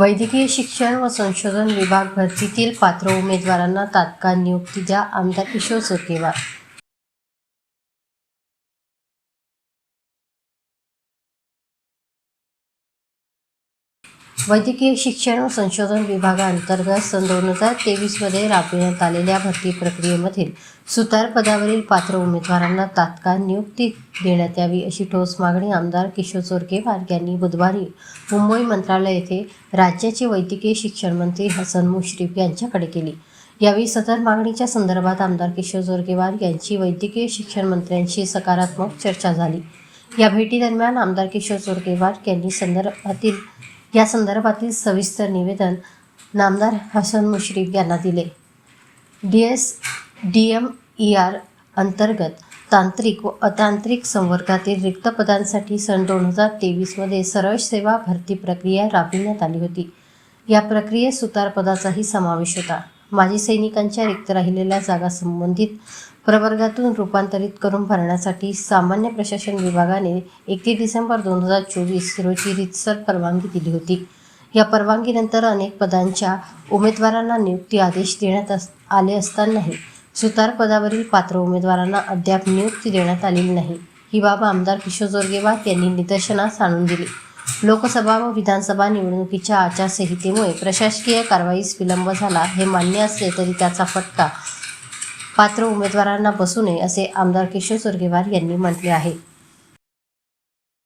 वैद्यकीय शिक्षण व संशोधन विभाग भरतीतील पात्र उमेदवारांना तात्काळ नियुक्ती द्या. आमदार किशोर सुरकेवार. वैद्यकीय शिक्षण व संशोधन विभागाअंतर्गत सन दोन हजार तेवीसमध्ये राबविण्यात आलेल्या भरती प्रक्रियेमधील सुतार पदावरील पात्र उमेदवारांना तात्काळ नियुक्ती देण्यात यावी अशी ठोस मागणी आमदार किशोर चोरकेवार यांनी बुधवारी मुंबई मंत्रालय येथे राज्याचे वैद्यकीय शिक्षण मंत्री हसन मुश्रीफ यांच्याकडे केली. यावेळी सदर मागणीच्या संदर्भात आमदार किशोर जोरगेवार यांची वैद्यकीय शिक्षण मंत्र्यांशी सकारात्मक चर्चा झाली. या भेटीदरम्यान आमदार किशोर जोरगेवार यांनी संदर्भातील या संदर्भातील सविस्तर निवेदन नामदार हसन मुश्रीफ यांना दिले. D S D M E R अंतर्गत तांत्रिक व अतांत्रिक संवर्गातील रिक्त पदांसाठी सन दोन हजार तेवीसमध्ये सरळ सेवा भरती प्रक्रिया राबविण्यात आली होती. या प्रक्रियेत सुतार पदाचाही समावेश होता. माजी सैनिकांच्या रिक्त राहिलेल्या जागा संबंधित प्रवर्गातून रूपांतरित करून भरण्यासाठी सामान्य प्रशासन विभागाने एकतीस डिसेंबर दोन हजार चोवीस रोजी रितसर परवानगी दिली होती. या परवानगीनंतर अनेक पदांच्या उमेदवारांना नियुक्ती आदेश देण्यात अस आले असतानाही सुतार पदावरील पात्र उमेदवारांना अद्याप नियुक्ती देण्यात आलेली नाही. ही बाब आमदार किशोर जोरगेवार यांनी निदर्शनास आणून दिली. लोकसभा व विधानसभा निवडणुकीच्या आचारसंहितेमुळे प्रशासकीय कारवाईस विलंब झाला हे मान्य असले तरी त्याचा फटका पात्र उमेदवारांना बसू नये असे आमदार किशोर सुरगेवार यांनी म्हटले आहे.